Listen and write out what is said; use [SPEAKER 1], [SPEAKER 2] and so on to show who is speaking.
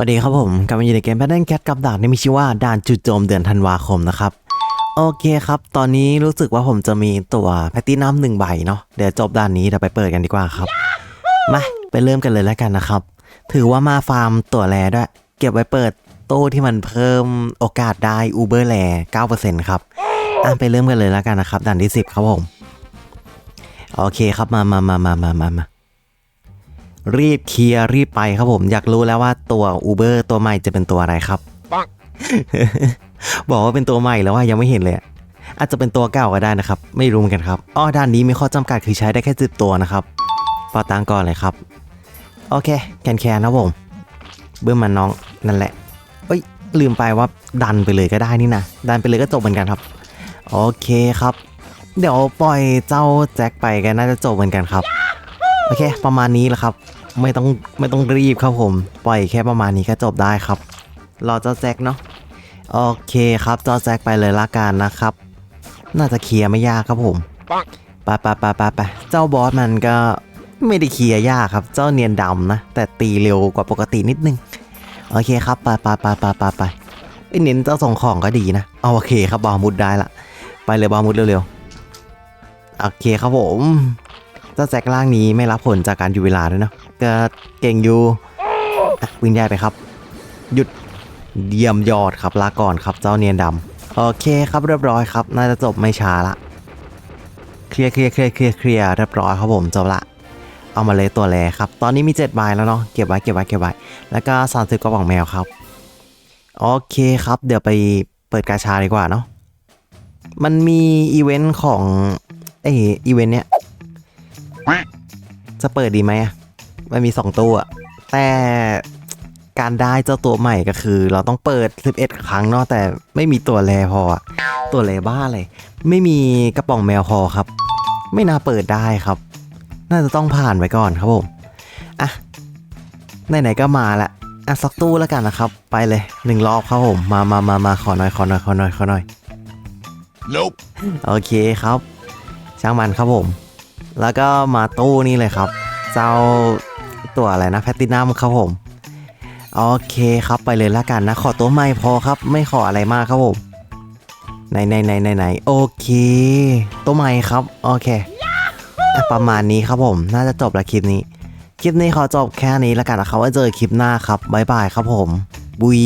[SPEAKER 1] วัสดีครับผมกลับมาอยู่ในเกม Battle Cat กับด่านที่มีชื่อว่าด่านจุดโจมเดือนธันวาคมนะครับ โอเคครับ ตอนนี้รู้สึกว่าผมจะมีตัวแพตตี้นัมหนึ่งใบเนาะเดี๋ยวจบด่านนี้เดี๋ยวไปเปิดกันดีกว่าครับ มาไปเริ่มกันเลยแล้วกันนะครับ ถือว่ามาฟาร์มตัวแรด้วย เก็บไว้เปิดตู้ที่มันเพิ่มโอกาสได้อูเบอร์แร9%ครับอะไปเริ่มกันเลยแล้วกันนะครับด่านที่ 10 ครับผม โอเคครับมามามามามามามา รีบเคลียร์รีบไปครับผมอยากรู้แล้วว่าตัว Uber ตัวใหม่จะเป็นตัวอะไรครับ
[SPEAKER 2] ปัง
[SPEAKER 1] บอกว่าเป็นตัวใหม่แล้วว่ายังไม่เห็นเลยอะอาจจะเป็นตัวเก่าก็ได้นะครับ ไม่รู้เหมือนกันครับอ้อด้านนี้มีข้อจำกัดคือใช้ได้แค่สิบตัวนะครับปาตังก่อนเลยครับ โอเค แคนแคนนะผมเบื้องมันน้องนั่นแหละเอ้ย ลืมไปว่าดันไปเลยก็ได้นี่นะดันไปเลยก็จบเหมือนกันครับ โอเคครับ เดี๋ยวปล่อยเจ้าแจ็คไปกันน่าจะจบเหมือนกันครับ โอเค ประมาณนี้แหละครับ ไม่ต้องไม่ต้องรีบครับผม ปล่อยแค่ประมาณนี้ก็จบได้ครับ รอเจ้าแจ็คเนาะโอเคครับเจ้าแจ็คไปเลยละกันนะครับ น่าจะเคลียร์ไม่ยากครับผม
[SPEAKER 2] ปัง
[SPEAKER 1] ไปไปไปไปไปเจ้าบอสมันก็ไม่ได้เคลียร์ยากครับ เจ้าเนียนดำนะ แต่ตีเร็วกว่าปกตินิดนึง โอเคครับไปไปไปไปไปไปไอ้ยเน้นเจ้าส่งของก็ดีนะเอาโอเคครับบอมุดได้ละ ไปเลยบอมุดเร็วๆโอเคครับผมเจ้าแจ็คล่างนี้ไม่รับผลจากการอยู่เวลาด้วยเนาะก็เก่งอยู่อะวิ่งได้ไปครับ หยุดเยี่ยมยอดครับลาก่อนครับเจ้าเนียนดำโอเคครับเรียบร้อยครับ น่าจะจบไม่ช้าละเคลียร์เคลียร์เคลียร์เคลียร์เคลียร์เรียบร้อยครับผมจบละเอามาเลยตัวแรครับ ตอนนี้มี7ใบแล้วเนาะเก็บไว้เก็บไว้เก็บไว้แล้วก็สามสิบกระป๋องแมวครับโอเคครับ เดี๋ยวไปเปิดกาชาดีกว่าเนาะมันมีอีเวนต์ของเออีเวนต์เนี้ย จะเปิดดีไหมอะมันมี 2 ตัว แต่การได้เจ้าตัวใหม่ก็คือ เราต้องเปิด 11 ครั้งเนาะแต่ไม่มีตัวแรพออะตัวแรบ้าเลย ไม่มีกระป๋องแมวพอครับ ไม่น่าเปิดได้ครับ น่าจะต้องผ่านไว้ก่อนครับผมอะไหนๆก็มาละอะสักตู้แล้วกันนะครับ ไปเลยหนึ่งรอบครับผมมามามามาขอหน่อยขอหน่อยขอหน่อยขอหน่อย
[SPEAKER 2] Nope
[SPEAKER 1] โอเคครับ ช่างมันครับผม แล้วก็มาตู้นี่เลยครับ เจ้าตัวอะไรนะแพตตินัมครับผม โอเคครับไปเลยละกันนะ ขอตัวใหม่พอครับ ไม่ขออะไรมากครับผมไหนไหนไหนไหนไหนโอเค ตัวใหม่ครับ โอเค ประมาณนี้ครับผม น่าจะจบละคลิปนี้ คลิปนี้ขอจบแค่นี้ละกันนะครับไว่าเจอคลิปหน้าครับบ๊ายบายครับผมบุย